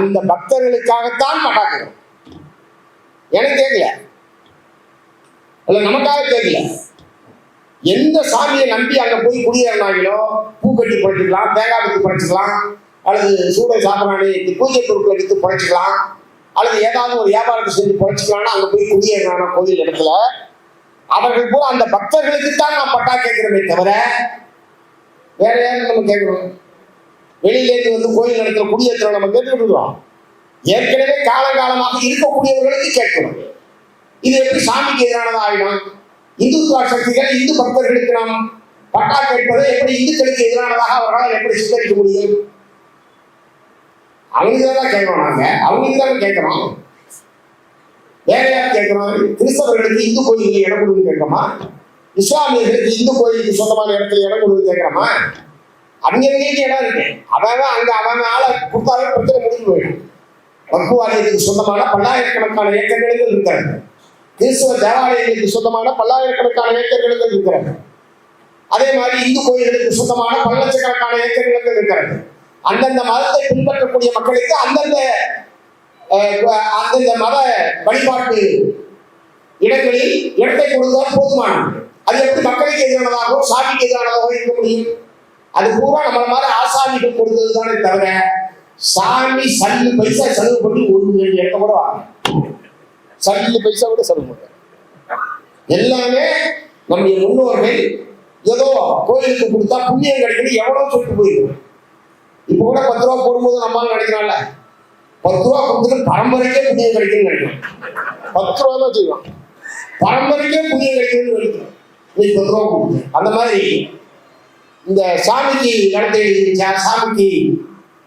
அந்த பக்தர்களுக்காகத்தான் பட்டாக்குறோம் எனக்கு கேட்கல. அல்ல நமக்காக கேட்கல. எந்த சாமியை நம்பி அங்க போய் குடியேறினாங்களோ பூக்கட்டி படைச்சுக்கலாம் தேங்காய் வித்து படைச்சுக்கலாம் அல்லது சூடை சாப்பிடாணி பூஜை பொருட்கள் எடுத்து படைச்சுக்கலாம் அல்லது ஏதாவது ஒரு வியாபாரத்தை செஞ்சு படைச்சுக்கலாம்னு அங்க போய் குடியேறினான கோயில் இடத்துல அவர்கள் போல அந்த பக்தர்களுக்கு தான் நான் பட்டா கேட்கிறோமே தவிர வேற யாரும் நம்ம கேட்கிறோம்? வெளியிலேருந்து வந்து கோயில் நடத்துற குடியேற்ற நம்ம கேட்டுக்கிட்டு ஏற்கனவே காலங்காலமாக இருக்கக்கூடியவர்களுக்கு கேட்கணும். இது எப்படி சாமிக்கு எதிரானதா ஆயிடும்? இந்துத்துவ சக்திகள் இந்து பக்தர்களுக்கு நாம் பட்டா கேட்பதை எப்படி இந்துக்களுக்கு எதிரானதாக அவர்களால் எப்படி சித்தரிக்க முடியும்? அவங்களுக்கு தான் கேட்கிறோம் நாங்க. அவங்களுக்கு தான் கேட்கிறோம். வேற யார் கேட்கணும் கிறிஸ்தவர்களுக்கு இந்து கோயிலுக்கு இடம் கொடுத்து கேட்கணுமா இஸ்லாமியர்களுக்கு இந்து கோயிலுக்கு சொந்தமான இடத்துல இடம் கொடுத்து கேட்கணுமா அவங்க இடம் இருக்கு? அவன் அங்க அவன் ஆளை கொடுத்தாலே பிரச்சனை முடிஞ்சு போயிடும். வகுப்புவாரியத்துக்கு சொந்தமான பல்லாயிரக்கணக்கான ஏக்கர்களுக்கு இருக்கிறது கிறிஸ்துவ தேவாலயங்களுக்கு சொந்தமான பல்லாயிரக்கணக்கான ஏக்கர்களுக்கு இருக்கிறது அதே மாதிரி இந்து கோயில்களுக்கு சொந்தமான பல லட்சக்கணக்கான ஏக்கர்களுக்கு இருக்கிறது அந்தந்த மதத்தை பின்பற்றக்கூடிய மக்களுக்கு அந்தந்த அந்தந்த மத வழிபாட்டு இடங்களில் இடத்தை கொடுத்தால் போதுமானது. அது எப்படி மக்களுக்கு எதிரானதாகவோ சாதிக்கு எதிரானதாகவோ இருக்க முடியும்? அது பூரா நம்மள மாதிரி ஆசாமிகள் கொடுத்தது தானே தவிர சாமி சல்லு பைசா செலவு பண்ணி ஒரு ரெண்டு இடத்த கூட வாங்க. சல்லு பைசா கூட செலவு பண்ணுறாங்க எல்லாமே நம்முடைய முன்னோர்கள் ஏதோ கோயிலுக்கு கொடுத்தா புண்ணியம் கிடைக்குது எவ்வளவு சொல்லிட்டு போயிடும் இப்போ கூட பத்து ரூபா போடும்போது நம்மளால நினைக்கிறான்ல பத்து ரூபா கொடுத்துட்டு பரம்பரைக்கே புண்ணியம் கிடைக்குன்னு நினைக்கிறோம். பத்து ரூபா தான் செய்வோம் பரம்பரைக்கே புண்ணியம் கிடைக்குதுன்னு நினைக்கிறோம். நீ பத்து ரூபா கொடுத்து அந்த மாதிரி இந்த சாமிக்கு நடத்த சாமிக்கு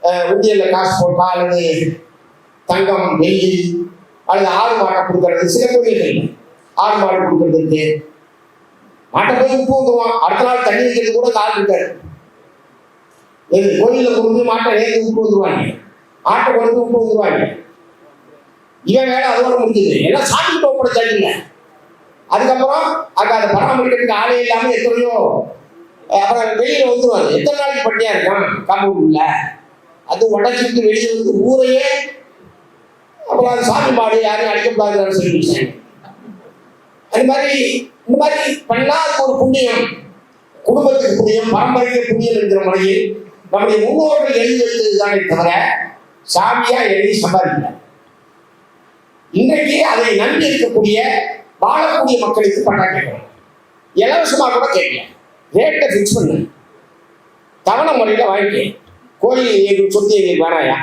அஹ், உண்டியல்ல காசு போட்டா அல்லது தங்கம் வெள்ளி அல்லது ஆடு மாட்டை கொடுக்கறது சில கோயில்கள் ஆடு மாடு கொடுக்கறது இருக்கு. மாட்டை போய் உப்பு வந்துருவான் அடுத்த நாள் தண்ணி வைக்கிறது கூட கால் இருக்காது. எது கோயிலில் கொண்டு மாட்டை நேர்ந்து உப்பு ஊற்றுவாங்க. ஆட்டை கொண்டு உப்பு ஊற்றுவாங்க. இவன் வேலை அதோட முடிஞ்சது. எல்லாம் சாமி ஒப்படைச்சாச்சுங்க அதுக்கப்புறம் அங்கே அதை பராமரிக்கிறதுக்கு ஆளே இல்லாமல் எத்தனையோ அப்புறம் வெளியில வந்துடுவாங்க எத்தனை நாளைக்கு பட்டியா இருக்கான்? காம்பவுண்ட்ல அது உடச்சிட்டு வெளியே வந்து ஊரையே அப்புறம் அது சாமி மாடு யாரையும் அடிக்கக்கூடாதுன்னு சொல்லி அது மாதிரி இந்த மாதிரி பண்ணா ஒரு புண்ணியம் குடும்பத்துக்கு புண்ணியம் பரம்பரைக்கு புண்ணியம் என்கிற முறையில் நம்முடைய முன்னோர்கள் எழுதி வைத்தது தானே தவிர சாமியா எழுதி சம்பாதிக்கல. இன்றைக்கு அதை நம்பி இருக்கக்கூடிய வாழக்கூடிய மக்களுக்கு பண்ண கேட்கணும். இலவசமாக கூட கேட்கலாம். ரேட்டை ஃபிக்ஸ் பண்ணு. தவணை முறையில் வாங்கிக்க கோயில் எங்களுக்கு சொத்து எங்களுக்கு வேணாயா?